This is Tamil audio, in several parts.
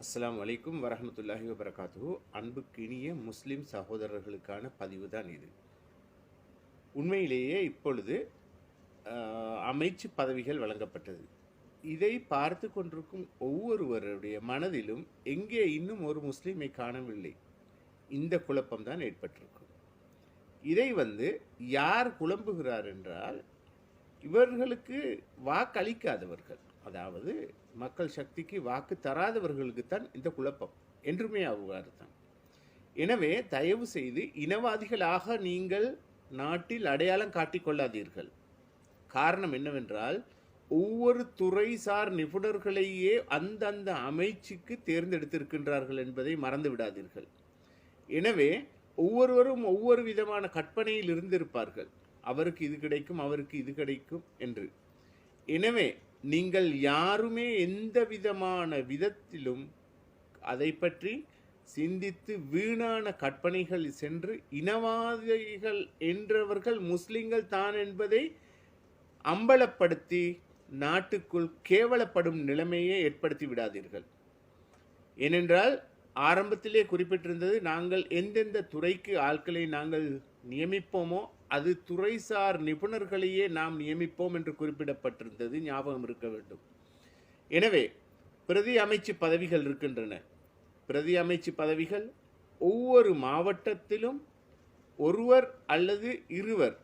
அஸ்ஸலாமு அலைக்கும் வரஹ்மத்துல்லாஹி அன்புக்கு அன்புக்கினிய முஸ்லீம் சகோதரர்களுக்கான பதிவு தான் இது. உண்மையிலேயே இப்பொழுது அமைச்சு பதவிகள் வழங்கப்பட்டது. இதை பார்த்து கொண்டிருக்கும் ஒவ்வொருவருடைய மனதிலும் எங்கே இன்னும் ஒரு முஸ்லீமை காணவில்லை. இந்த குழப்பம்தான் ஏற்பட்டிருக்கும். இதை வந்து யார் குழம்புகிறார் என்றால் இவர்களுக்கு வாக்களிக்காதவர்கள். அதாவது மக்கள் சக்திக்கு வாக்கு தராதவர்களுக்கு தான் இந்த குழப்பம். என்றுமே அவ்வாறு அர்த்தம் எனவே தயவு செய்து இனவாதிகளாக நீங்கள் நாட்டில் அடையாளம் காட்டிக்கொள்ளாதீர்கள் காரணம் என்னவென்றால் ஒவ்வொரு துறைசார் நிபுணர்களையே அந்தந்த அமைச்சுக்கு தேர்ந்தெடுத்திருக்கின்றார்கள் என்பதை மறந்து விடாதீர்கள். எனவே ஒவ்வொருவரும் ஒவ்வொரு விதமான கற்பனையில் இருந்திருப்பார்கள். அவருக்கு இது கிடைக்கும் அவருக்கு இது கிடைக்கும் என்று. எனவே நீங்கள் யாருமே எந்த விதமான விதத்திலும் அதை பற்றி சிந்தித்து வீணான கற்பனைகள் சென்று இனவாதிகள் என்றவர்கள் முஸ்லிம்கள் தான் என்பதை அம்பலப்படுத்தி நாட்டுக்குள் கேவலப்படும் நிலைமையை ஏற்படுத்தி விடாதீர்கள். ஏனென்றால் ஆரம்பத்திலே குறிப்பிட்டிருந்தது நாங்கள் எந்தெந்த துறைக்கு ஆட்களை நாங்கள் நியமிப்போமோ அது துறைசார் நிபுணர்களையே நாம் நியமிப்போம் என்று குறிப்பிடப்பட்டிருந்தது ஞாபகம் இருக்க வேண்டும். எனவே பிரதி அமைச்சு பதவிகள் இருக்கின்றன. பிரதி அமைச்சு பதவிகள் ஒவ்வொரு மாவட்டத்திலும் ஒருவர் அல்லது இருவர்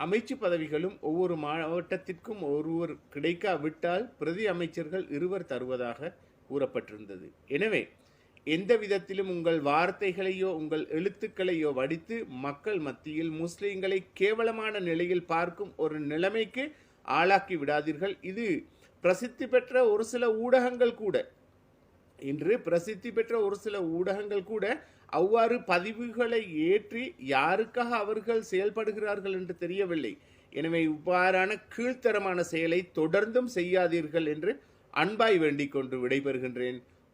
அமைச்சு பதவிகளும் ஒவ்வொரு மாவட்டத்திற்கும் ஒருவர் கிடைக்காவிட்டால் பிரதி அமைச்சர்கள் இருவர் தருவதாக கூறப்பட்டிருந்தது. எனவே எந்த விதத்திலும் உங்கள் வார்த்தைகளையோ உங்கள் எழுத்துக்களையோ வடித்து மக்கள் மத்தியில் முஸ்லீம்களை கேவலமான நிலையில் பார்க்கும் ஒரு நிலைமைக்கு ஆளாக்கி விடாதீர்கள். இது பிரசித்தி பெற்ற ஒரு சில ஊடகங்கள் கூட. இன்று பிரசித்தி பெற்ற ஒரு சில ஊடகங்கள் கூட அவ்வாறு பதிவுகளை ஏற்றி யாருக்காக அவர்கள் செயல்படுகிறார்கள் என்று தெரியவில்லை. எனவே இவ்வாறான கீழ்த்தரமான செயலை தொடர்ந்தும் செய்யாதீர்கள் என்று அன்பாய் வேண்டிக் கொண்டு விடைபெறுகின்றேன்.